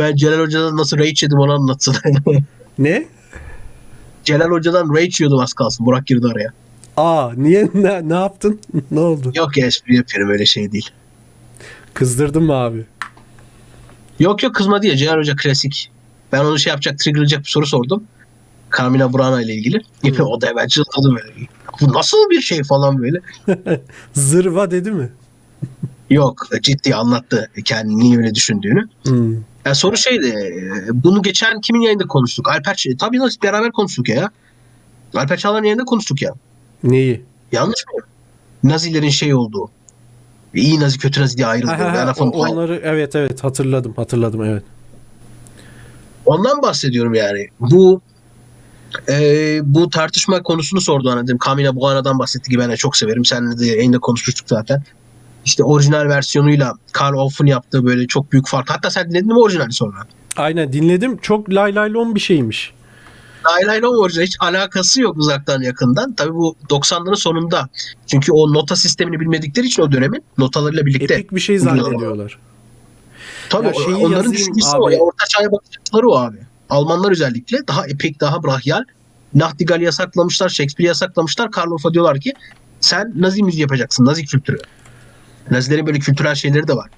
Ben Celal Hoca'dan nasıl rage yedim onu anlatsın. Ne? Celal Hoca'dan rage yiyordum az kalsın. Burak girdi araya. Aa niye ne, ne yaptın? ne oldu? Yok ya espri yapıyorum öyle şey değil. Kızdırdın mı abi? Yok yok kızma diye Celal Hoca klasik. Ben onu şey yapacak triggerlayacak bir soru sordum. Carmina Burana ile ilgili. o da hemen çıldırdı böyle. Bu nasıl bir şey falan böyle. Zırva dedi mi? Yok ciddi anlattı kendini niye öyle düşündüğünü. Hmm. Ya soru şeydi. e, Bunu geçen kimin yayında konuştuk? Alper tabii nasıl beraber konuştuk ya. Alper Çağlar'ın yayında konuştuk ya. Neyi? Yanlış mı? Nazilerin şey olduğu. İyi Nazi kötü Nazi diye ayrıldı. Ha, ha, o- onları evet evet hatırladım hatırladım evet. Ondan bahsediyorum yani. Bu e, bu tartışma konusunu sordu hani dedim. Kamina Buana'dan bahsetti ki ben de çok severim. Seninle de yayında konuşmuştuk zaten. İşte orijinal versiyonuyla Karl Orff'un yaptığı böyle çok büyük fark. Hatta sen dinledin mi orijinali sonra? Aynen dinledim. Çok lay lay lon bir şeymiş. Lay Lay Lom orijinal hiç alakası yok uzaktan yakından. Tabii bu 90'ların sonunda. Çünkü o nota sistemini bilmedikleri için o dönemin notalarıyla birlikte. Epik bir şey zannediyorlar. Tabii Ya şeyi onların düşüncesi abi. o. Ya, orta çağ'a bakış açıları o abi. Almanlar özellikle daha epik, daha brahyal. Nachtigall'i yasaklamışlar, Shakespeare'i yasaklamışlar. Karl Orff'a diyorlar ki sen Nazi müziği yapacaksın, Nazi kültürü. Nazilerin böyle kültürel şeyleri de var.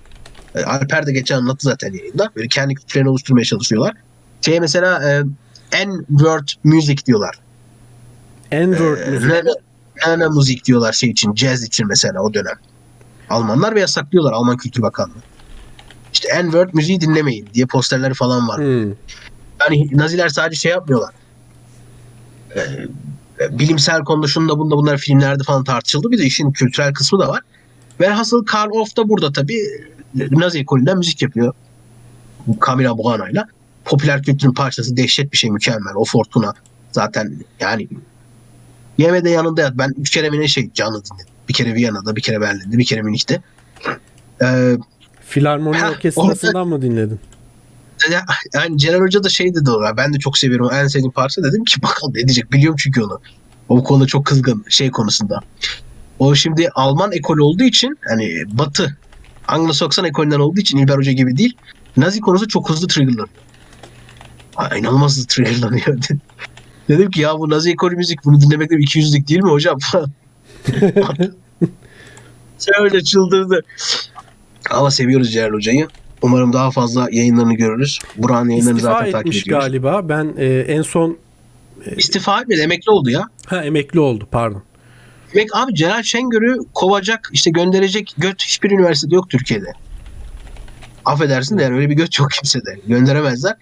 E, Alper de geçen anlattı zaten yayında. Böyle kendi kültürlerini oluşturmaya çalışıyorlar. Şey mesela e, N-word music diyorlar. N-word Ee, müzik. Nana müzik diyorlar şey için, jazz için mesela o dönem. Almanlar ve yasaklıyorlar Alman Kültür Bakanlığı. İşte N-word müziği dinlemeyin diye posterleri falan var. Hmm. Yani Naziler sadece şey yapmıyorlar. Ee, bilimsel konuda şunda bunda bunlar filmlerde falan tartışıldı. Bir de işin kültürel kısmı da var. Velhasıl Karl Orff da burada tabii Nazi ekolünden müzik yapıyor. Camila Buana'yla. Popüler kültürün parçası dehşet bir şey mükemmel. O Fortuna zaten yani yeme de yanında yat. Ben üç kere mi ne şey canlı dinledim. Bir kere Viyana'da, bir kere Berlin'de, bir kere Münih'te. Ee, Filarmoni Ha, orkestrasından mı dinledin? ya- yani Celal Hoca da şey dedi ona. Ben de çok seviyorum. En sevdiğim parça dedim ki bakalım ne diyecek. Biliyorum çünkü onu. O konuda çok kızgın şey konusunda. O şimdi Alman ekolü olduğu için hani Batı Anglo-Sakson ekolünden olduğu için İlber Hoca gibi değil. Nazi konusu çok hızlı triggerlanıyor. Ay, inanılmaz hızlı triggerlanıyor. Dedim ki ya bu Nazi ekolü müzik bunu dinlemek de bir ikiyüzlük değil mi hocam? Şöyle çıldırdı. Ama seviyoruz Celal Hoca'yı. Umarım daha fazla yayınlarını görürüz. Burak'ın yayınlarını İstifa zaten takip etmiş ediyoruz. galiba. Ben e, en son İstifa etmedi. Emekli oldu ya. ha emekli oldu pardon. Demek abi Celal Şengör'ü kovacak, işte gönderecek göt hiçbir üniversitede yok Türkiye'de. Affedersin de yani öyle bir göt yok kimsede. Gönderemezler.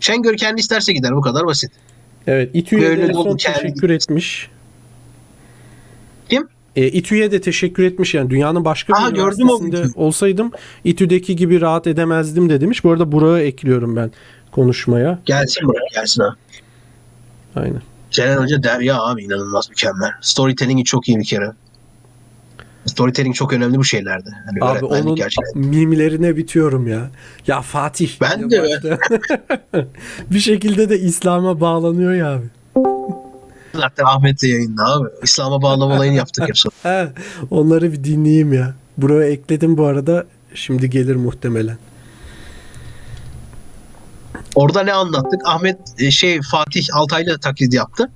Şengör kendi isterse gider. Bu kadar basit. Evet İTÜ'ye de son teşekkür etmiş. Kim? E, İTÜ'ye de teşekkür etmiş yani dünyanın başka bir Aha, gördüm o üniversitesinde videoyu. olsaydım İTÜ'deki gibi rahat edemezdim de demiş. Bu arada Burak'ı ekliyorum ben konuşmaya. Gelsin Burak gelsin ha. Aynen. Celal Hoca derya abi inanılmaz mükemmel. Storytelling'i çok iyi bir kere. Storytelling çok önemli bu şeylerde. Hani Abi onun gerçekten. mimlerine bitiyorum ya. Ya Fatih. Ben de başlayan- bir şekilde de İslam'a bağlanıyor ya abi. Zaten Ahmet de yayında abi. İslam'a bağlama olayını yaptık hep sonra. He, onları bir dinleyeyim ya. Buraya ekledim bu arada. Şimdi gelir muhtemelen. Orada ne anlattık? Ahmet e, şey Fatih Altaylı taklidi yaptı.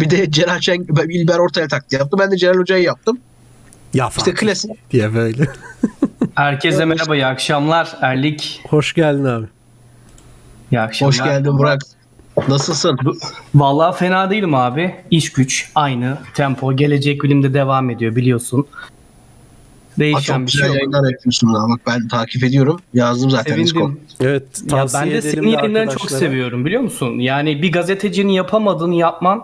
Bir de Celal Şen, İlber Ortaylı taklidi yaptı. Ben de Celal Hoca'yı yaptım. Ya İşte Fatih klasik. diye böyle. Herkese merhaba, iyi akşamlar. Erlik, Hoş geldin abi. iyi akşamlar. Hoş geldin Burak. Nasılsın? Vallahi fena değilim abi. İş güç, aynı tempo. Gelecek bilimde devam ediyor biliyorsun. Aa, Değişen çok bir şey güzel yok. yayınlar yapıyorsun. ha. Bak ben takip ediyorum. Yazdım zaten Discord. Sevindim. Evet Ya tavsiye ben de edelim senin de yayınlarını çok arkadaşlara. seviyorum biliyor musun? Yani bir gazetecinin yapamadığını yapman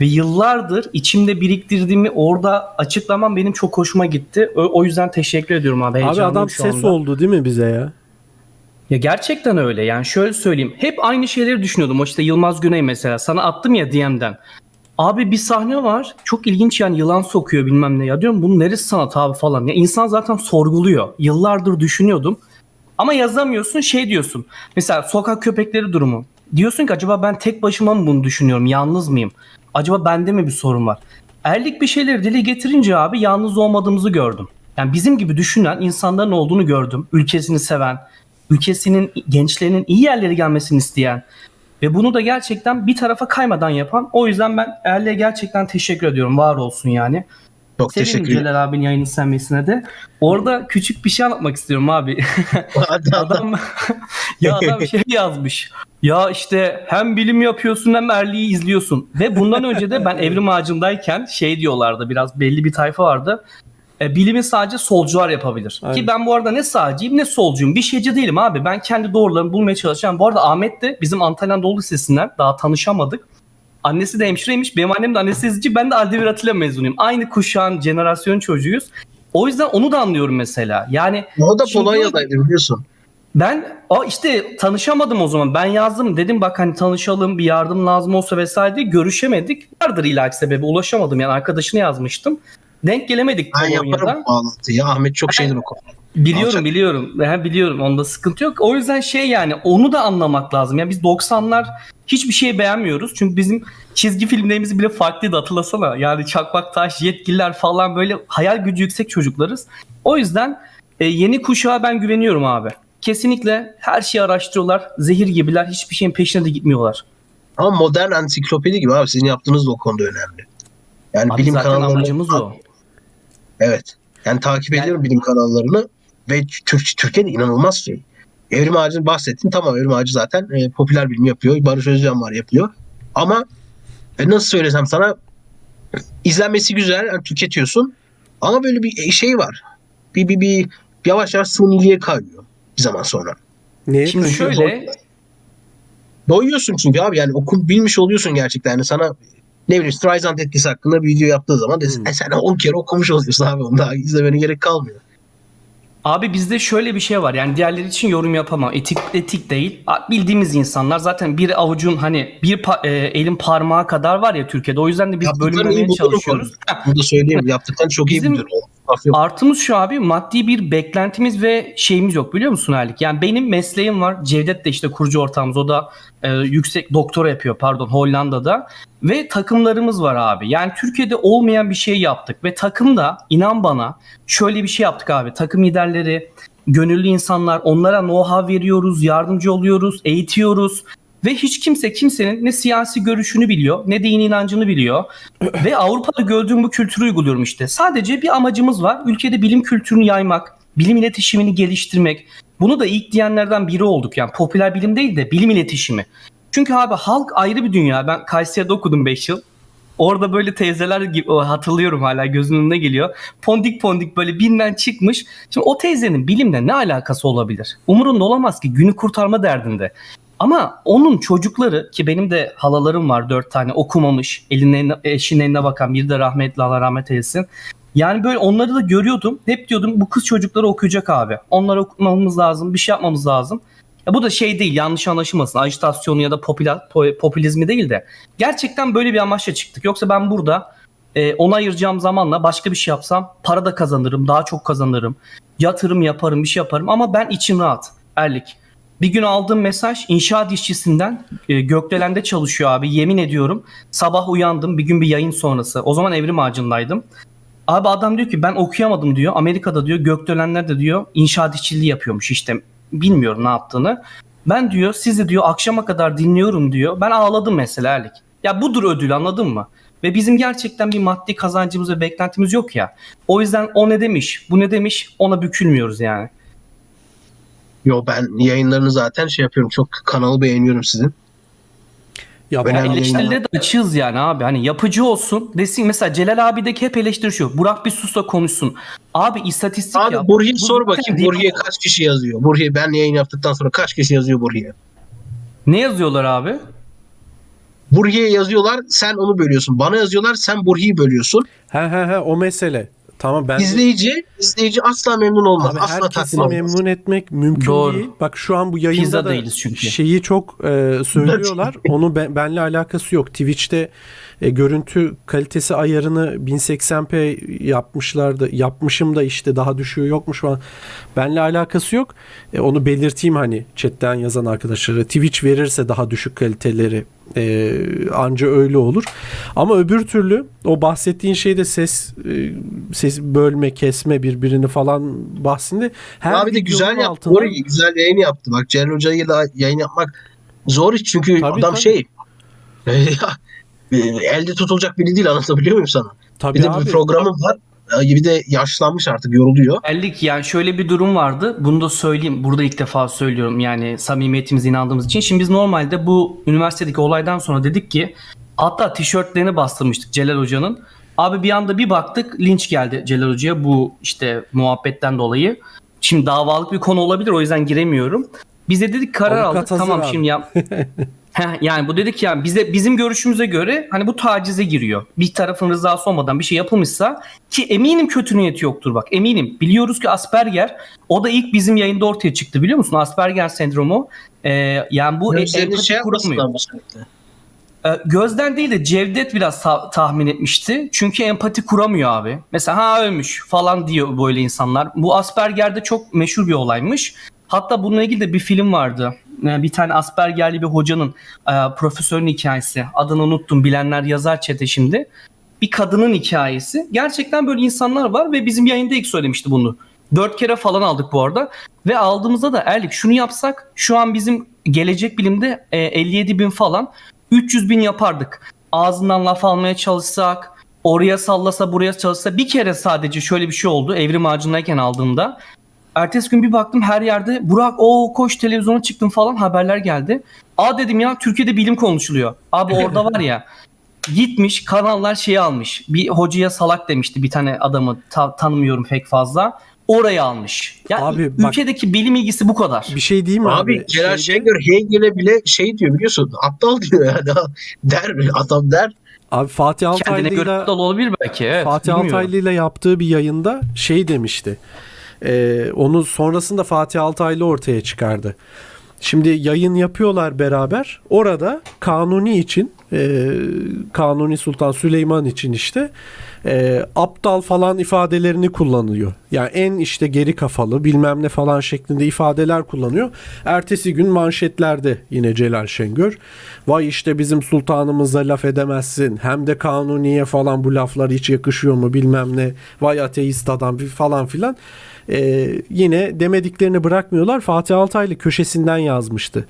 ve yıllardır içimde biriktirdiğimi orada açıklamam benim çok hoşuma gitti. O, o yüzden teşekkür ediyorum abi. Abi Heyecanlıyım adam şu ses anda. oldu değil mi bize ya? Ya gerçekten öyle. Yani şöyle söyleyeyim. Hep aynı şeyleri düşünüyordum. O işte Yılmaz Güney mesela. Sana attım ya DM'den. Abi bir sahne var. Çok ilginç yani yılan sokuyor bilmem ne. Ya diyorum bunun neresi sanat abi falan. Ya insan zaten sorguluyor. Yıllardır düşünüyordum. Ama yazamıyorsun şey diyorsun. Mesela sokak köpekleri durumu. Diyorsun ki acaba ben tek başıma mı bunu düşünüyorum? Yalnız mıyım? Acaba bende mi bir sorun var? Erlik bir şeyleri dile getirince abi yalnız olmadığımızı gördüm. Yani bizim gibi düşünen insanların olduğunu gördüm. Ülkesini seven, ülkesinin gençlerinin iyi yerlere gelmesini isteyen ve bunu da gerçekten bir tarafa kaymadan yapan. O yüzden ben Erli'ye gerçekten teşekkür ediyorum. Var olsun yani. Çok Sevindim teşekkür ederim. Celal abinin yayını senmesine de. Orada küçük bir şey anlatmak istiyorum abi. Adam ya adam şey yazmış. Ya işte hem bilim yapıyorsun hem Erli'yi izliyorsun. Ve bundan önce de ben Evrim Ağacı'ndayken şey diyorlardı biraz belli bir tayfa vardı. E, bilimi sadece solcular yapabilir. Aynen. Ki ben bu arada ne sağcıyım ne solcuyum. Bir şeyci değilim abi. Ben kendi doğrularımı bulmaya çalışan. Bu arada Ahmet de bizim Antalya Anadolu Lisesi'nden daha tanışamadık. Annesi de hemşireymiş. Benim annem de anestezici. Ben de Aldemir Atilla mezunuyum. Aynı kuşağın, jenerasyon çocuğuyuz. O yüzden onu da anlıyorum mesela. Yani O da Polonya'daydı biliyorsun. ben o işte tanışamadım o zaman. Ben yazdım dedim bak hani tanışalım bir yardım lazım olsa vesaire diye görüşemedik. Vardır illaki sebebi ulaşamadım yani arkadaşını yazmıştım. Denk gelemedik Ben yaparım bu bağlantıyı. Ahmet çok şeydir o konuda. Biliyorum Alacak. biliyorum. Ben biliyorum onda sıkıntı yok. O yüzden şey yani onu da anlamak lazım. Yani biz 90'lar hiçbir şey beğenmiyoruz. Çünkü bizim çizgi filmlerimiz bile farklıydı hatırlasana. Yani Çakmak Taş, Yetkililer falan böyle hayal gücü yüksek çocuklarız. O yüzden e, yeni kuşağa ben güveniyorum abi. Kesinlikle her şeyi araştırıyorlar. Zehir gibiler. Hiçbir şeyin peşine de gitmiyorlar. Ama modern ansiklopedi gibi abi sizin yaptığınız da o konuda önemli. Yani Abi bilim zaten amacımız o. Evet. Yani takip Yani- ediyorum bilim kanallarını ve Türk, Türkiye'de inanılmaz şey. Evrim Ağacı'nı bahsettim. Tamam Evrim Ağacı zaten e, popüler bilim yapıyor. Barış Özcan var yapıyor. Ama e, nasıl söylesem sana izlenmesi güzel. Yani tüketiyorsun. Ama böyle bir şey var. Bir, bir, bir yavaş yavaş suniliğe kayıyor bir zaman sonra. Neye Şimdi şöyle Doyuyorsun çünkü abi yani okul bilmiş oluyorsun gerçekten. Yani sana ne bileyim Streisand etkisi hakkında bir video yaptığı zaman desin, Hmm. "E sen 10 kere okumuş oluyorsun abi. Onu daha izlemene gerek kalmıyor. Abi bizde şöyle bir şey var. Yani diğerleri için yorum yapamam. Etik etik değil. Bildiğimiz insanlar zaten bir avucun hani bir pa- e, elin parmağı kadar var ya Türkiye'de. O yüzden de biz iyi bulurum çalışıyoruz. Bunu da söyleyeyim. Yaptıktan çok iyi Bizim- biliyorum. Laf yok. Artımız şu abi maddi bir beklentimiz ve şeyimiz yok biliyor musun Erlik? Yani benim mesleğim var. Cevdet de işte kurucu ortağımız. O da e, yüksek doktora yapıyor pardon Hollanda'da. Ve takımlarımız var abi. Yani Türkiye'de olmayan bir şey yaptık. Ve takımda inan bana şöyle bir şey yaptık abi. Takım liderleri, gönüllü insanlar onlara know-how veriyoruz, yardımcı oluyoruz, eğitiyoruz. Ve hiç kimse kimsenin ne siyasi görüşünü biliyor ne dini inancını biliyor. Ve Avrupa'da gördüğüm bu kültürü uyguluyorum işte. Sadece bir amacımız var. Ülkede bilim kültürünü yaymak, bilim iletişimini geliştirmek. Bunu da ilk diyenlerden biri olduk. Yani popüler bilim değil de bilim iletişimi. Çünkü abi halk ayrı bir dünya. Ben Kayseri'de okudum 5 yıl. Orada böyle teyzeler gibi hatırlıyorum hala gözümün önüne geliyor. Pondik pondik böyle binden çıkmış. Şimdi o teyzenin bilimle ne alakası olabilir? Umurunda olamaz ki günü kurtarma derdinde. Ama onun çocukları ki benim de halalarım var dört tane okumamış. Eline, eşinin eline bakan biri de rahmetli Allah rahmet eylesin. Yani böyle onları da görüyordum. Hep diyordum bu kız çocukları okuyacak abi. Onları okumamız lazım. Bir şey yapmamız lazım. Ya bu da şey değil yanlış anlaşılmasın. Ajitasyonu ya da popüla, po- popülizmi değil de. Gerçekten böyle bir amaçla çıktık. Yoksa ben burada e, ona ayıracağım zamanla başka bir şey yapsam para da kazanırım. Daha çok kazanırım. Yatırım yaparım bir şey yaparım. Ama ben içim rahat. Erlik. Bir gün aldığım mesaj inşaat işçisinden e, Gökdelen'de çalışıyor abi yemin ediyorum. Sabah uyandım bir gün bir yayın sonrası. O zaman evrim ağacındaydım. Abi adam diyor ki ben okuyamadım diyor. Amerika'da diyor Gökdelenler de diyor inşaat işçiliği yapıyormuş işte. Bilmiyorum ne yaptığını. Ben diyor sizi diyor akşama kadar dinliyorum diyor. Ben ağladım mesela Erlik. Ya budur ödül anladın mı? Ve bizim gerçekten bir maddi kazancımız ve beklentimiz yok ya. O yüzden o ne demiş, bu ne demiş ona bükülmüyoruz yani. Yo ben yayınlarını zaten şey yapıyorum. Çok kanalı beğeniyorum sizin. Ya ben- değil. Eleştirileri de açığız yani abi. Hani yapıcı olsun desin. Mesela Celal abideki hep eleştiri şu. Burak bir susla konuşsun. Abi istatistik Abi yap. Burhi'ye Bu sor bakayım. Burhi'ye kaç kişi yazıyor? Burhi'ye ben yayın yaptıktan sonra kaç kişi yazıyor Burhi'ye? Ne yazıyorlar abi? Burhi'ye yazıyorlar sen onu bölüyorsun. Bana yazıyorlar sen Burhi'yi bölüyorsun. he he he o mesele. Tamam ben İzleyici, izleyici asla memnun olmaz. Abi asla herkesi tatmin olmaz. memnun etmek mümkün Doğru. değil. Bak şu an bu yayında Pizza da değiliz çünkü. şeyi çok e, söylüyorlar. Onu ben, benle alakası yok. Twitch'te e, görüntü kalitesi ayarını 1080p yapmışlardı. Yapmışım da işte daha düşüğü yokmuş falan. Benle alakası yok. E, onu belirteyim hani chatten yazan arkadaşlara. Twitch verirse daha düşük kaliteleri Ee, anca öyle olur. Ama öbür türlü o bahsettiğin şeyde ses e, ses bölme, kesme birbirini falan bahsinde her Abi de güzel yaptı. altına- Orayı güzel yayın yaptı. Bak Celal Hoca'yla yayın yapmak zor iş çünkü Tabii, adam tabii. şey e, elde tutulacak biri değil anlatabiliyor muyum sana? Tabii Bir de abi. bir programı var. e, Bir de yaşlanmış artık yoruluyor. Belli ki yani şöyle bir durum vardı. Bunu da söyleyeyim. Burada ilk defa söylüyorum yani samimiyetimize inandığımız için. Şimdi biz normalde bu üniversitedeki olaydan sonra dedik ki hatta tişörtlerini bastırmıştık Celal Hoca'nın. Abi bir anda bir baktık linç geldi Celal Hoca'ya bu işte muhabbetten dolayı. Şimdi davalık bir konu olabilir o yüzden giremiyorum. Biz de dedik karar Avukat aldık. Tamam abi. şimdi ya Heh, yani bu dedik yani bize bizim görüşümüze göre hani bu tacize giriyor. Bir tarafın rızası olmadan bir şey yapılmışsa ki eminim kötü niyeti yoktur bak eminim. Biliyoruz ki Asperger o da ilk bizim yayında ortaya çıktı biliyor musun? Asperger sendromu e, yani bu empati şey mı sürekli? E, Gözden değil de Cevdet biraz ta- tahmin etmişti. Çünkü empati kuramıyor abi. Mesela ha ölmüş falan diyor böyle insanlar. Bu Asperger'de çok meşhur bir olaymış. Hatta bununla ilgili de bir film vardı. E, Bir tane Asperger'li bir hocanın e, profesörün hikayesi. Adını unuttum. Bilenler yazar çete şimdi. Bir kadının hikayesi. Gerçekten böyle insanlar var ve bizim yayında ilk söylemişti bunu. Dört kere falan aldık bu arada. Ve aldığımızda da Erlik şunu yapsak şu an bizim gelecek bilimde e, 57 bin falan 300 bin yapardık. Ağzından laf almaya çalışsak, oraya sallasa buraya çalışsa bir kere sadece şöyle bir şey oldu. Evrim ağacındayken aldığımda. Ertesi gün bir baktım her yerde Burak o koş televizyona çıktım falan haberler geldi. Aa dedim ya Türkiye'de bilim konuşuluyor. Abi orada var ya gitmiş kanallar şeyi almış. Bir hocaya salak demişti bir tane adamı ta- tanımıyorum pek fazla. Oraya almış. Ya Abi bak- ülkedeki bilim ilgisi bu kadar. Bir şey diyeyim mi Abi, abi? Celal Şengör Hegel'e bile şey diyor biliyorsun. Aptal diyor yani. Der adam der. Abi Fatih Kendine göre Altaylı'yla aptal olabilir belki. Evet, Fatih. Altaylı ile yaptığı bir yayında şey demişti. Ee, onu sonrasında Fatih Altaylı ortaya çıkardı. Şimdi yayın yapıyorlar beraber. Orada Kanuni için e, Kanuni Sultan Süleyman için işte e, aptal falan ifadelerini kullanıyor. Yani en işte geri kafalı bilmem ne falan şeklinde ifadeler kullanıyor. Ertesi gün manşetlerde yine Celal Şengör. Vay işte bizim sultanımıza laf edemezsin. Hem de Kanuni'ye falan bu laflar hiç yakışıyor mu bilmem ne. Vay ateist adam falan filan. E, yine demediklerini bırakmıyorlar. Fatih Altaylı köşesinden yazmıştı.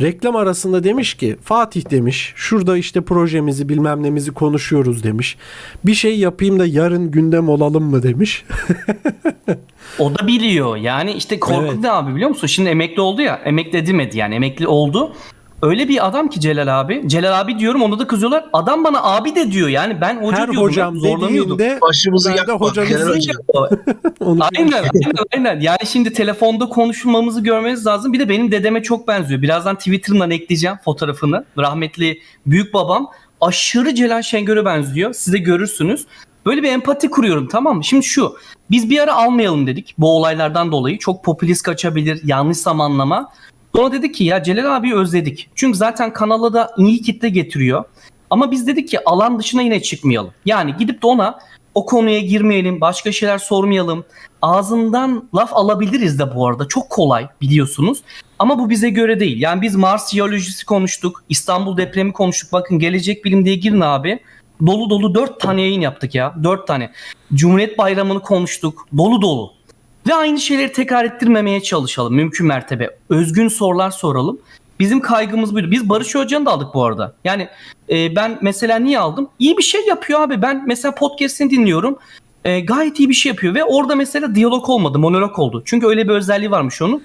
Reklam arasında demiş ki Fatih demiş şurada işte projemizi bilmem nemizi konuşuyoruz demiş. Bir şey yapayım da yarın gündem olalım mı demiş. O da biliyor. Yani işte korku Evet. abi biliyor musun? Şimdi emekli oldu ya. Emekli edilmedi yani. Emekli oldu. Öyle bir adam ki Celal abi. Celal abi diyorum ona da kızıyorlar. Adam bana abi de diyor. Yani ben hoca Her diyordum. hocam ya, zorlanıyordum. dediğinde Başımızı ben de yakma. hocanızı Celal Hoca. onu Aynen, aynen aynen. Yani şimdi telefonda konuşmamızı görmeniz lazım. Bir de benim dedeme çok benziyor. Birazdan Twitter'dan ekleyeceğim fotoğrafını. Rahmetli büyük babam aşırı Celal Şengör'e benziyor. Siz de görürsünüz. Böyle bir empati kuruyorum tamam mı? Şimdi şu. Biz bir ara almayalım dedik bu olaylardan dolayı. Çok popülist kaçabilir, yanlış zamanlama. Sonra dedik ki ya Celal abiyi özledik. Çünkü zaten kanala da iyi kitle getiriyor. Ama biz dedik ki alan dışına yine çıkmayalım. Yani gidip de ona o konuya girmeyelim, başka şeyler sormayalım. Ağzından laf alabiliriz de bu arada. Çok kolay biliyorsunuz. Ama bu bize göre değil. Yani biz Mars jeolojisi konuştuk. İstanbul depremi konuştuk. Bakın gelecek bilim diye girin abi. Dolu dolu dört tane yayın yaptık ya. Dört tane. Cumhuriyet Bayramı'nı konuştuk. Dolu dolu. Ve aynı şeyleri tekrar ettirmemeye çalışalım mümkün mertebe. Özgün sorular soralım. Bizim kaygımız buydu. Biz Barış Hoca'nı da aldık bu arada. Yani e, ben mesela niye aldım? İyi bir şey yapıyor abi. Ben mesela podcast'ini dinliyorum. E, gayet iyi bir şey yapıyor ve orada mesela diyalog olmadı, monolog oldu. Çünkü öyle bir özelliği varmış onun.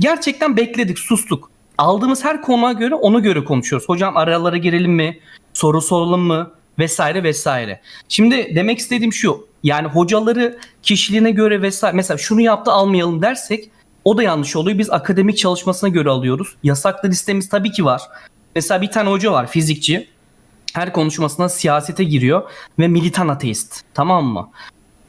Gerçekten bekledik, sustuk. Aldığımız her konuya göre ona göre konuşuyoruz. Hocam aralara girelim mi? Soru soralım mı? Vesaire vesaire. Şimdi demek istediğim şu. Yani hocaları kişiliğine göre vesaire mesela şunu yaptı almayalım dersek o da yanlış oluyor. Biz akademik çalışmasına göre alıyoruz. Yasaklı listemiz tabii ki var. Mesela bir tane hoca var fizikçi. Her konuşmasına siyasete giriyor ve militan ateist. Tamam mı?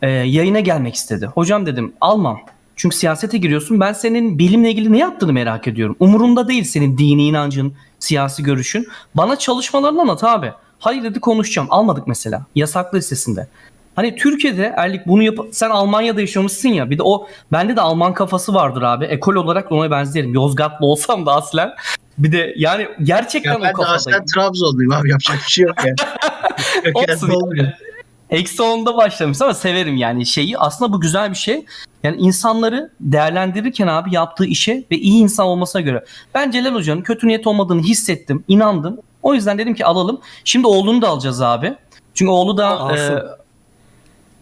Ee, yayına gelmek istedi. Hocam dedim almam. Çünkü siyasete giriyorsun. Ben senin bilimle ilgili ne yaptığını merak ediyorum. Umurumda değil senin dini inancın, siyasi görüşün. Bana çalışmalarını anlat abi. Hayır dedi konuşacağım. Almadık mesela. Yasaklı listesinde. Hani Türkiye'de Erlik bunu yap sen Almanya'da yaşamışsın ya bir de o bende de Alman kafası vardır abi. Ekol olarak ona benzerim. Yozgatlı olsam da aslen. Bir de yani gerçekten Ya o ben de kafadayım. aslen Trabzonluyum abi yapacak bir şey yok yani. Olsun yani. Eksi 10'da başlamış ama severim yani şeyi. Aslında bu güzel bir şey. Yani insanları değerlendirirken abi yaptığı işe ve iyi insan olmasına göre. Ben Celal Hoca'nın kötü niyet olmadığını hissettim, inandım. O yüzden dedim ki alalım. Şimdi oğlunu da alacağız abi. Çünkü oğlu da Asım. e,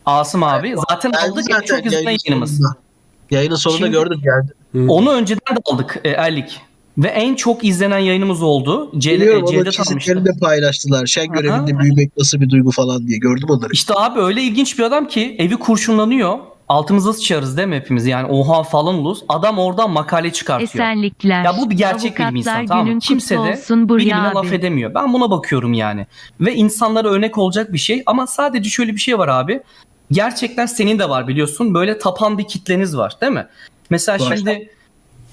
Asım abi. Zaten Geldi aldık zaten çok izlenen yayının yayınımız. sonunda. Yayının sonunda Şimdi- gördüm geldi. Onu önceden de aldık e, Erlik. Ve en çok izlenen yayınımız oldu. C- Biliyorum e, Cevdet almıştı. kesitlerini de paylaştılar. Şen görevinde büyümek nasıl bir duygu falan diye. Gördüm onları. İşte abi öyle ilginç bir adam ki evi kurşunlanıyor. Altımıza sıçarız değil mi hepimiz? Yani oha falan oluruz. Adam oradan makale çıkartıyor. Esenlikler. Ya bu bir gerçek bilim Avukatlar insan tamam mı? Kimse de bilimine abi. laf edemiyor. Ben buna bakıyorum yani. Ve insanlara örnek olacak bir şey. Ama sadece şöyle bir şey var abi. Gerçekten senin de var biliyorsun. Böyle tapan bir kitleniz var değil mi? Mesela Var. şimdi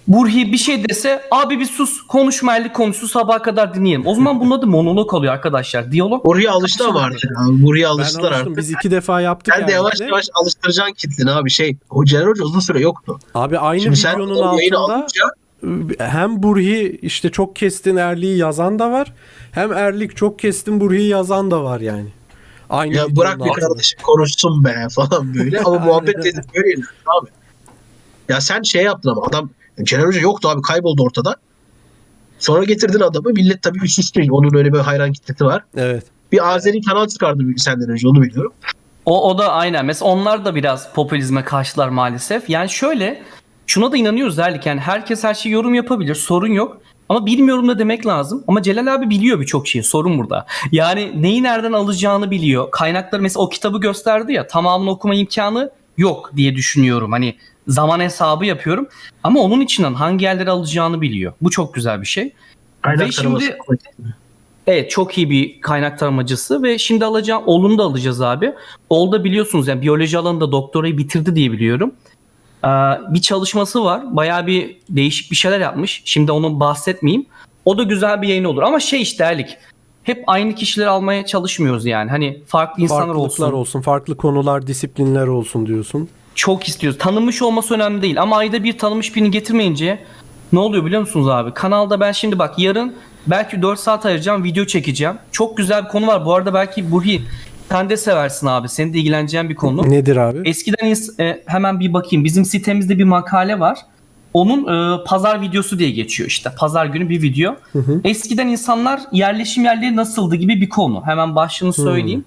Burhi bir şey dese abi bir sus konuşma elli konuşsun sabaha kadar dinleyelim. O zaman bunun adı monolog oluyor arkadaşlar. Diyalog. Buraya alıştı ama artık. abi. Buraya Ben alıştılar alıştım. artık. Biz iki defa yaptık. Sen de yavaş yavaş alıştıracaksın kitleni abi. Şey, o Celal Hoca uzun süre yoktu. Abi aynı Şimdi videonun altında alınca hem Burhi işte çok kestin Erlik'i yazan da var. Hem Erlik çok kestin Burhi'yi yazan da var yani. Aynı ya bırak bir kardeşim konuşsun be falan böyle. Ama muhabbet edip böyle ilerliyor abi. Ya sen şey yaptın ama adam Celal Hoca yoktu abi kayboldu ortada. Sonra getirdin adamı. Millet tabii üst üste. Onun öyle bir hayran kitlesi var. Evet. Bir Azeri kanal çıkardı senden önce onu biliyorum. O, o da aynen. Mesela onlar da biraz popülizme karşılar maalesef. Yani şöyle şuna da inanıyoruz derlik. Yani herkes her şeyi yorum yapabilir. Sorun yok. Ama bilmiyorum da demek lazım. Ama Celal abi biliyor birçok şeyi. Sorun burada. Yani neyi nereden alacağını biliyor. Kaynakları mesela o kitabı gösterdi ya tamamını okuma imkanı yok diye düşünüyorum. Hani zaman hesabı yapıyorum. Ama onun içinden hangi yerleri alacağını biliyor. Bu çok güzel bir şey. Kaynak Ve şimdi-. Evet çok iyi bir kaynak taramacısı ve şimdi alacağım oğlunu da alacağız abi. Oğlu da biliyorsunuz yani biyoloji alanında doktorayı bitirdi diye biliyorum. Ee, bir çalışması var. Bayağı bir değişik bir şeyler yapmış. Şimdi onu bahsetmeyeyim. O da güzel bir yayın olur. Ama şey işte Erlik. Hep aynı kişileri almaya çalışmıyoruz yani. Hani farklı insanlar olsun. olsun. Farklı konular, disiplinler olsun diyorsun. Çok istiyoruz. Tanınmış olması önemli değil. Ama ayda bir tanınmış birini getirmeyince ne oluyor biliyor musunuz abi? Kanalda ben şimdi bak yarın belki 4 saat ayıracağım video çekeceğim. Çok güzel bir konu var. Bu arada belki Burhi sen de seversin abi. Senin de ilgileneceğin bir konu. Nedir abi? Eskiden e, hemen bir bakayım. Bizim sitemizde bir makale var. Onun e, pazar videosu diye geçiyor işte. Pazar günü bir video. hı. Eskiden insanlar yerleşim yerleri nasıldı gibi bir konu. Hemen başlığını söyleyeyim.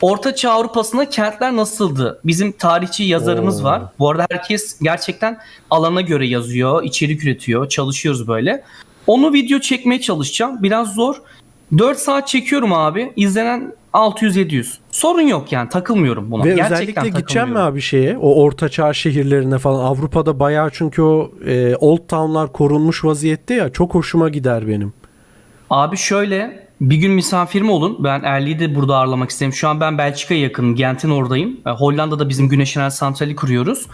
Orta Çağ Avrupa'sında kentler nasıldı? Bizim tarihçi yazarımız Oo. var. Bu arada herkes gerçekten alana göre yazıyor, içerik üretiyor, çalışıyoruz böyle. Onu video çekmeye çalışacağım. Biraz zor. 4 saat çekiyorum abi. İzlenen 600-700. Sorun yok yani takılmıyorum buna. Ve Gerçekten özellikle gideceğim mi abi şeye? O ortaçağ şehirlerine falan. Avrupa'da bayağı çünkü o e, Old Town'lar korunmuş vaziyette ya. Çok hoşuma gider benim. Abi şöyle bir gün misafirim olun. Ben Erli'yi de burada ağırlamak isterim. Şu an ben Belçika'ya yakın. Gent'in oradayım. E, Hollanda'da bizim güneş enerji santrali kuruyoruz.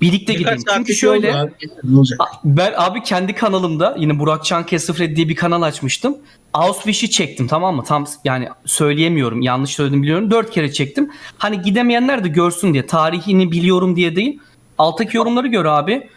Birlikte Birkaç gidelim. Çünkü şöyle yol var. Ne olacak? A- Ben abi kendi kanalımda yine Burak Can Kesifred diye bir kanal açmıştım. Auschwitz'i çektim tamam mı? Tam yani söyleyemiyorum. Yanlış söyledim biliyorum. Dört kere çektim. Hani gidemeyenler de görsün diye. Tarihini biliyorum diye değil. Alttaki yorumları gör abi.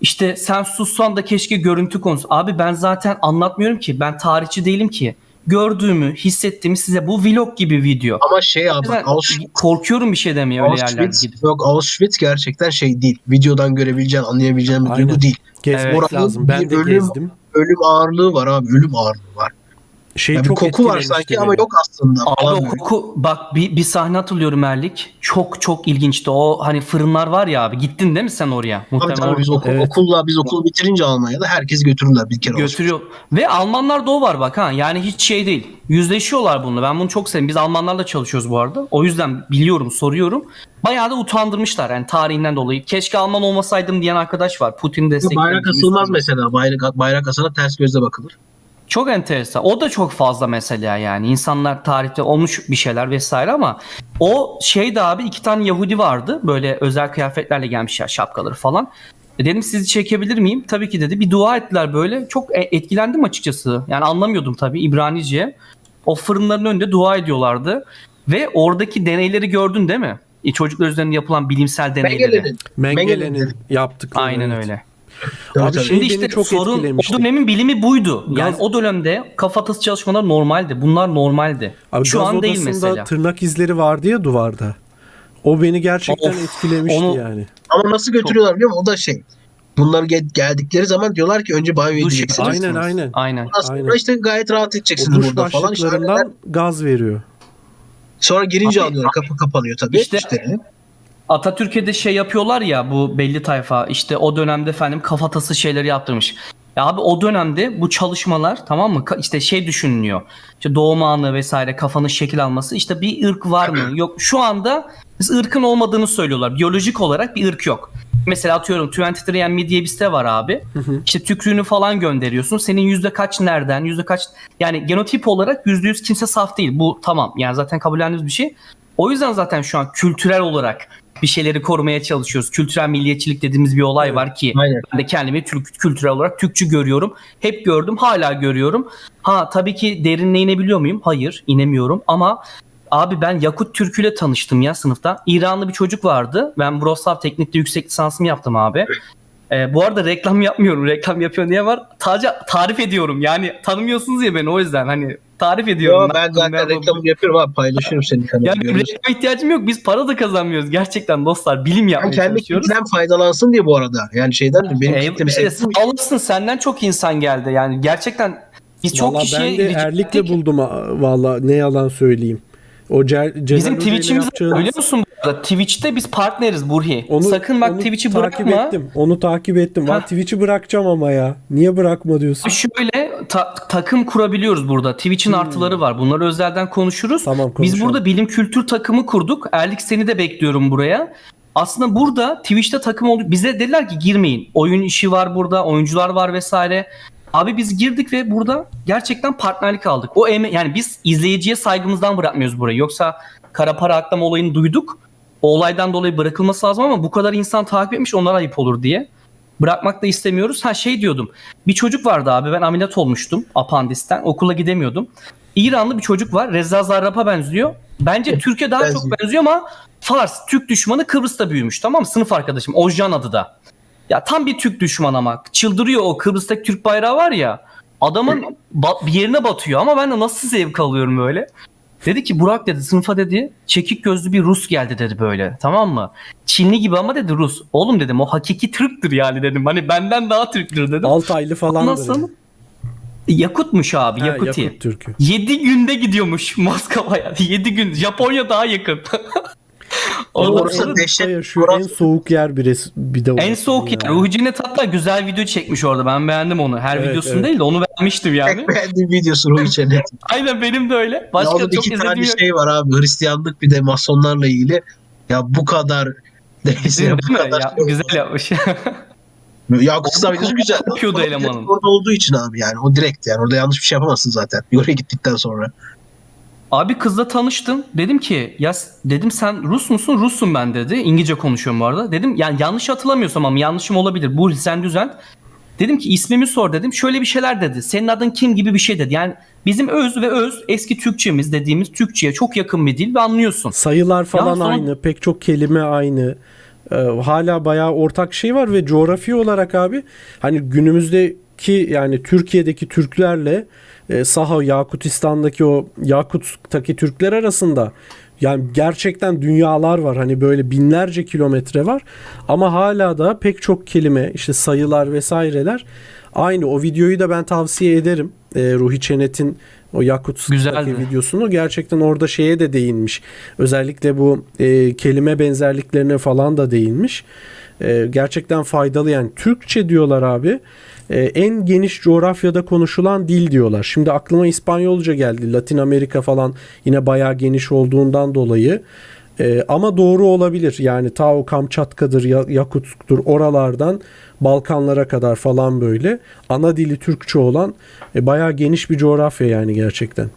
İşte sen sussan da keşke görüntü konusu. Abi ben zaten anlatmıyorum ki. Ben tarihçi değilim ki. Gördüğümü, hissettiğimi size bu vlog gibi video. Ama şey abi Ben Auschwitz, korkuyorum bir şey demeye öyle yerlerde Auschwitz, gidip. yok Auschwitz gerçekten şey değil. Videodan görebileceğin, anlayabileceğin bir Aynen. duygu değil. Gezmek Evet. Oranın lazım. Ben de ölüm- gezdim. Ölüm ağırlığı var abi. Ölüm ağırlığı var. Şey Ya bir çok koku var sanki ama beni. yok aslında. Abi o koku bak bir, bir sahne hatırlıyorum Erlik. Çok çok ilginçti. O hani fırınlar var ya abi. Gittin değil mi sen oraya? Tabii Muhtemelen tabii biz okul, Evet. okulla biz okulu bitirince Almanya'da herkes götürürler bir kere olsun. götürüyor. Ve Almanlar da o var bak ha. Yani hiç şey değil. Yüzleşiyorlar bununla. Ben bunu çok seviyorum. Biz Almanlarla çalışıyoruz bu arada. O yüzden biliyorum, soruyorum. Bayağı da utandırmışlar yani tarihinden dolayı. Keşke Alman olmasaydım diyen arkadaş var. Putin destekleyen. Bayrak asılmaz mesela. Bayrak, bayrak asana ters gözle bakılır. Çok enteresan. O da çok fazla mesela yani. İnsanlar tarihte olmuş bir şeyler vesaire ama o şeyde abi iki tane Yahudi vardı. Böyle özel kıyafetlerle gelmişler şapkaları falan. E dedim sizi çekebilir miyim? Tabii ki dedi. Bir dua ettiler böyle. Çok e- etkilendim açıkçası. Yani anlamıyordum tabii İbranice. O fırınların önünde dua ediyorlardı. Ve oradaki deneyleri gördün değil mi? E, çocuklar üzerinde yapılan bilimsel deneyleri. Mengele'nin. Mengelen'in Mengele'nin. yaptıkları. Aynen evet. öyle. Tabii, Abi tabii. Şimdi işte çok sorun o dönemin bilimi buydu. Yani Gaz- o dönemde kafatası çalışmalar normaldi. Bunlar normaldi. Abi Şu an değil mesela. tırnak izleri vardı ya duvarda. O beni gerçekten Of, etkilemişti onu- yani. Ama nasıl götürüyorlar biliyor musun? O da şey. Bunlar gel- geldikleri zaman diyorlar ki önce banyo Duş edeceksiniz. Aynen aynen. Aynen. Sonra aynen. işte gayet rahat edeceksiniz duş burada falan. İşte başlıklarından gaz veriyor. sonra girince Abi- alıyorlar. Kapı kapanıyor tabii. İşte- İşte, Atatürk'e de şey yapıyorlar ya bu belli tayfa işte o dönemde efendim kafatası şeyleri yaptırmış. Ya abi o dönemde bu çalışmalar tamam mı işte şey düşünülüyor. İşte doğum anı vesaire kafanın şekil alması işte bir ırk var mı? Yok şu anda biz ırkın olmadığını söylüyorlar. Biyolojik olarak bir ırk yok. Mesela atıyorum 23andMe diye bir site var abi. İşte tükrüğünü falan gönderiyorsun. Senin yüzde kaç nereden, yüzde kaç yani genotip olarak yüzde yüz kimse saf değil. Bu tamam yani zaten kabullendiğimiz bir şey. O yüzden zaten şu an kültürel olarak bir şeyleri korumaya çalışıyoruz. Kültürel milliyetçilik dediğimiz bir olay Evet. var ki Aynen. ben de kendimi Türk, kültürel olarak Türkçü görüyorum. Hep gördüm, hala görüyorum. Ha tabii ki derinine inebiliyor muyum? Hayır, inemiyorum ama abi ben Yakut Türküyle tanıştım ya sınıfta. İranlı bir çocuk vardı. Ben Wrocław Teknik'te yüksek lisansımı yaptım abi. Ee, bu arada reklam yapmıyorum. Reklam yapıyor diye var. Sadece tarif ediyorum. Yani tanımıyorsunuz ya beni o yüzden hani tarif ediyorum. Yo, ben ne zaten reklamını yapıyorum abi. Paylaşıyorum senin kanalını. Yani reklama ihtiyacım yok. Biz para da kazanmıyoruz. Gerçekten dostlar. Bilim Ben yapmaya kendi çalışıyoruz. kitlem faydalansın diye bu arada. Yani şeyden de benim Ee, kitlemi e, sevdim. sağ olasın senden çok insan geldi. Yani gerçekten biz çok kişiye ben de Erlik'le buldum valla ne yalan söyleyeyim. O Cer Celal Bizim Twitch'imiz biliyor musun? Twitch'te biz partneriz Burhi. Onu, Sakın bak Twitch'i takip bırakma. ettim. Onu takip ettim. Ha. Twitch'i bırakacağım ama ya. Niye bırakma diyorsun? Şöyle ta- takım kurabiliyoruz burada. Twitch'in artıları var. Bunları özelden konuşuruz. Tamam, Biz konuşalım. burada bilim kültür takımı kurduk. Erlik seni de bekliyorum buraya. Aslında burada Twitch'te takım olduk. Bize dediler ki girmeyin. Oyun işi var burada, oyuncular var vesaire. Abi biz girdik ve burada gerçekten partnerlik aldık. O eme- yani biz izleyiciye saygımızdan bırakmıyoruz burayı. Yoksa kara para aklama olayını duyduk. O olaydan dolayı bırakılması lazım ama bu kadar insan takip etmiş onlara ayıp olur diye. Bırakmak da istemiyoruz. Ha şey diyordum. Bir çocuk vardı abi ben ameliyat olmuştum apandisten. Okula gidemiyordum. İranlı bir çocuk var. Reza Zarrab'a benziyor. Bence Türkiye daha Benziyor. çok benziyor ama Fars, Türk düşmanı Kıbrıs'ta büyümüş. Tamam mı? Sınıf arkadaşım. Ozcan adı da. Ya tam bir Türk düşmanı ama. Çıldırıyor o Kıbrıs'taki Türk bayrağı var ya. Adamın bir yerine batıyor ama ben de nasıl zevk alıyorum böyle. Dedi ki Burak dedi sınıfa dedi çekik gözlü bir Rus geldi dedi böyle tamam mı? Çinli gibi ama dedi Rus. Oğlum dedim o hakiki Türktür yani dedim. Hani benden daha Türktür dedim. Altaylı falan. Ondan sonra Yakutmuş abi Yakuti. Yakut Türk'ü. 7 günde gidiyormuş Moskova'ya. 7 gün. Japonya daha yakın. Oğlum Ondan orası dehşet. yaşıyor. En soğuk yer bir, res- bir de en soğuk yani. yer. Ruhi Cennet hatta güzel video çekmiş orada. Ben beğendim onu. Her Evet, videosunu evet. değil de onu beğenmiştim yani. Tek beğendiğim videosu Ruhi. Aynen benim de öyle. Başka orada çok iki izlediğim tane yok. şey var abi. Hristiyanlık bir de masonlarla ilgili. Ya bu kadar neyse Değil bu mi? kadar. Ya, güzel yapmış. Yakut videosu güzel. Ama elemanın. Orada olduğu için abi yani o direkt yani orada yanlış bir şey yapamazsın zaten. Oraya gittikten sonra. Abi kızla tanıştım. Dedim ki ya dedim sen Rus musun? Rus'um ben dedi. İngilizce konuşuyorum bu arada. Dedim yani yanlış hatırlamıyorsam ama yanlışım olabilir. Bu sen düzelt. Dedim ki ismimi sor dedim. Şöyle bir şeyler dedi. Senin adın kim gibi bir şey dedi. Yani bizim öz ve öz eski Türkçemiz dediğimiz Türkçe'ye çok yakın bir dil ve anlıyorsun. Sayılar falan sonra- aynı. Pek çok kelime aynı. Ee, hala bayağı ortak şey var ve coğrafi olarak abi hani günümüzdeki yani Türkiye'deki Türklerle e, Saha Yakutistan'daki o Yakut'taki Türkler arasında yani gerçekten dünyalar var. Hani böyle binlerce kilometre var. Ama hala da pek çok kelime işte sayılar vesaireler aynı. O videoyu da ben tavsiye ederim. E, Ruhi Çenet'in o Güzeldi. videosunu gerçekten orada şeye de değinmiş. Özellikle bu e, kelime benzerliklerine falan da değinmiş. E, gerçekten faydalı yani Türkçe diyorlar abi. E, en geniş coğrafyada konuşulan dil diyorlar. Şimdi aklıma İspanyolca geldi. Latin Amerika falan yine bayağı geniş olduğundan dolayı. E, ama doğru olabilir. Yani ta o Kamçatka'dır, Ya- Yakutsk'tur oralardan Balkanlara kadar falan böyle. Ana dili Türkçe olan e, bayağı geniş bir coğrafya yani gerçekten.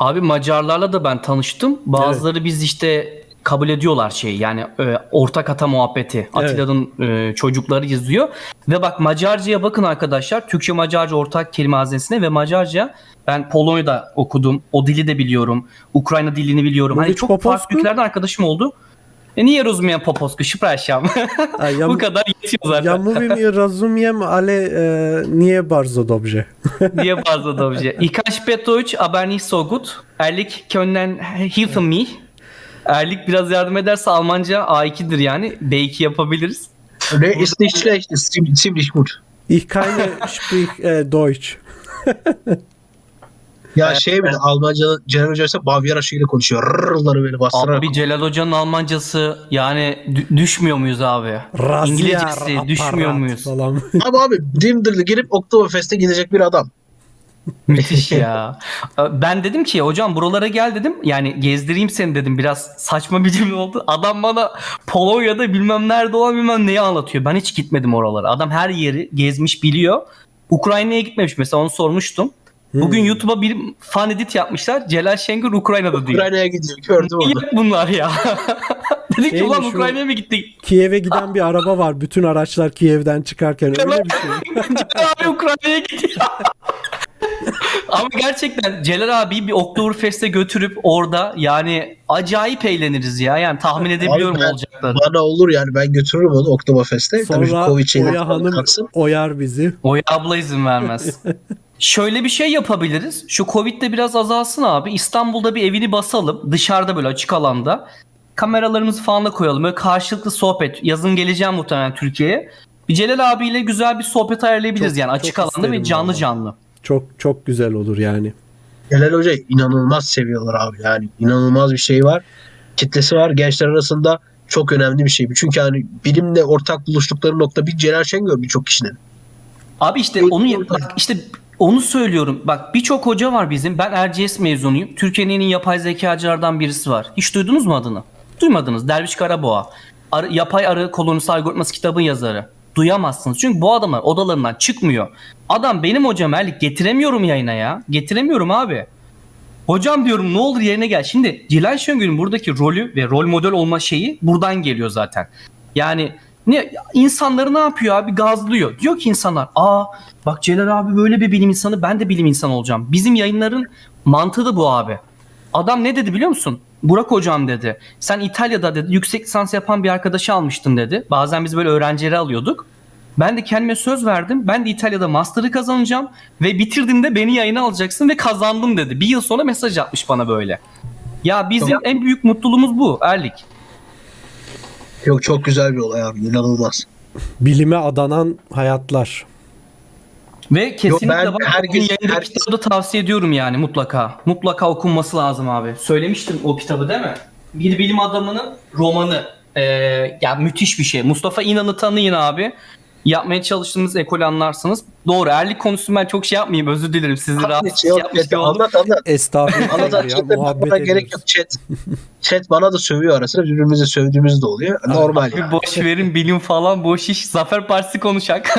Abi Macarlarla da ben tanıştım. Bazıları biz işte kabul ediyorlar şeyi yani e, ortak ata muhabbeti. Evet. Atilla'nın e, çocukları yazıyor. Ve bak Macarca'ya bakın arkadaşlar. Türkçe Macarca ortak kelime hazinesine ve Macarca ben Polonya'da okudum. O dili de biliyorum. Ukrayna dilini biliyorum. Hani Mówić çok farklı ülkelerden arkadaşım oldu. E niye rozumiem po polsku? Przepraszam. Ja, Bu kadar yetiyor zaten. ja mówię rozumiem, ale e, nie bardzo dobrze. Da bir şey? Ich kann Spätdeutsch, aber nicht so gut. Erlik können helfen mich. Erlik biraz yardım ederse Almanca A2'dir yani. B2 yapabiliriz. Ne ist nicht schlecht, ist ziemlich, gut. Ich keine sprich e, Deutsch. Ya şey bile Almanca'da Celal Hoca ise Bavyera şeyiyle konuşuyor. Rrrları böyle bastırarak. Abi Celal Hoca'nın Almancası yani dü- düşmüyor muyuz abi? Raziyar, İngilizcesi düşmüyor muyuz? Falan. Ama abi Dimdir'de gelip Oktoberfest'e gidecek bir adam. Müthiş ya. Ben dedim ki hocam buralara gel dedim. Yani gezdireyim seni dedim. Biraz saçma bir cümle oldu. Adam bana Polonya'da bilmem nerede olan bilmem neyi anlatıyor. Ben hiç gitmedim oralara. Adam her yeri gezmiş biliyor. Ukrayna'ya gitmemiş mesela onu sormuştum. Bugün YouTube'a bir fan edit yapmışlar. Celal Şengör Ukrayna'da diyor. Ukrayna'ya gidiyor. Gördüm onu. Bunlar ya? Dedik ki ulan? Ukrayna'ya mı gittik? Kiev'e giden bir araba var. Bütün araçlar Kiev'den çıkarken öyle bir şey. Abi Ukrayna'ya gidiyor. Ama gerçekten Celal abi bir Oktoberfest'e götürüp orada yani acayip eğleniriz ya. Yani tahmin edebiliyorum Abi ben- olacakları. Bana olur yani ben götürürüm onu Oktoberfest'e. Tabii Sonra Oya Hanım kalksın. oyar bizi. Oya abla izin vermez. Şöyle bir şey yapabiliriz. Şu Covid de biraz azalsın abi. İstanbul'da bir evini basalım. Dışarıda böyle açık alanda. Kameralarımızı falan da koyalım. Böyle karşılıklı sohbet. Yazın geleceğim muhtemelen Türkiye'ye. Bir Celal abiyle güzel bir sohbet ayarlayabiliriz Çok- yani açık çok alanda ve canlı vallahi. canlı. Çok çok güzel olur yani. Celal Hoca inanılmaz seviyorlar abi. Yani inanılmaz bir şey var. Kitlesi var. Gençler arasında çok önemli bir şey. bu. Çünkü hani bilimle ortak buluştukları nokta bir Celal Şengör birçok kişinin. Abi işte Yok, onu yok. bak işte onu söylüyorum. Bak birçok hoca var bizim. Ben Erciyes mezunuyum. Türkiye'nin en iyi yapay zekacılardan birisi var. Hiç duydunuz mu adını? Duymadınız. Derviş Karaboğa. Arı- yapay arı kolonisi algoritması kitabın yazarı. Duyamazsınız. Çünkü bu adamlar odalarından çıkmıyor. Adam benim hocam Erlik getiremiyorum yayına ya. Getiremiyorum abi. Hocam diyorum ne olur yerine gel. Şimdi Celal Şengör'ün buradaki rolü ve rol model olma şeyi buradan geliyor zaten. Yani ne insanları ne yapıyor abi gazlıyor. Diyor ki insanlar aa bak Celal abi böyle bir bilim insanı ben de bilim insanı olacağım. Bizim yayınların mantığı da bu abi. Adam ne dedi biliyor musun? Burak hocam dedi. Sen İtalya'da dedi yüksek lisans yapan bir arkadaşı almıştın dedi. Bazen biz böyle öğrencileri alıyorduk. Ben de kendime söz verdim. Ben de İtalya'da master'ı kazanacağım ve bitirdiğimde beni yayına alacaksın ve kazandım dedi. Bir yıl sonra mesaj atmış bana böyle. Ya bizim Tamam. en büyük mutluluğumuz bu Erlik. Yok çok güzel bir olay abi. inanılmaz. Bilime adanan hayatlar. Ve kesinlikle ben bak herkes- bugün yayında herkes- kitabı da tavsiye ediyorum yani mutlaka. Mutlaka okunması lazım abi. Söylemiştim o kitabı değil mi? Bir bilim adamının romanı. Ee, ya müthiş bir şey. Mustafa İnan'ı tanıyın abi. Yapmaya çalıştığımız ekol anlarsınız. Doğru erlik konusunu ben çok şey yapmayayım özür dilerim. Sizi rahatsız Hiç yok, yapmış gibi oldum. anlat anlat. Estağfurullah Anlatan ya muhabbet bakmana gerek yok chat. Chat bana da sövüyor arasında birbirimize sövdüğümüz de oluyor. Normal Bir yani. boş verin bilim falan boş iş. Zafer Partisi konuşak.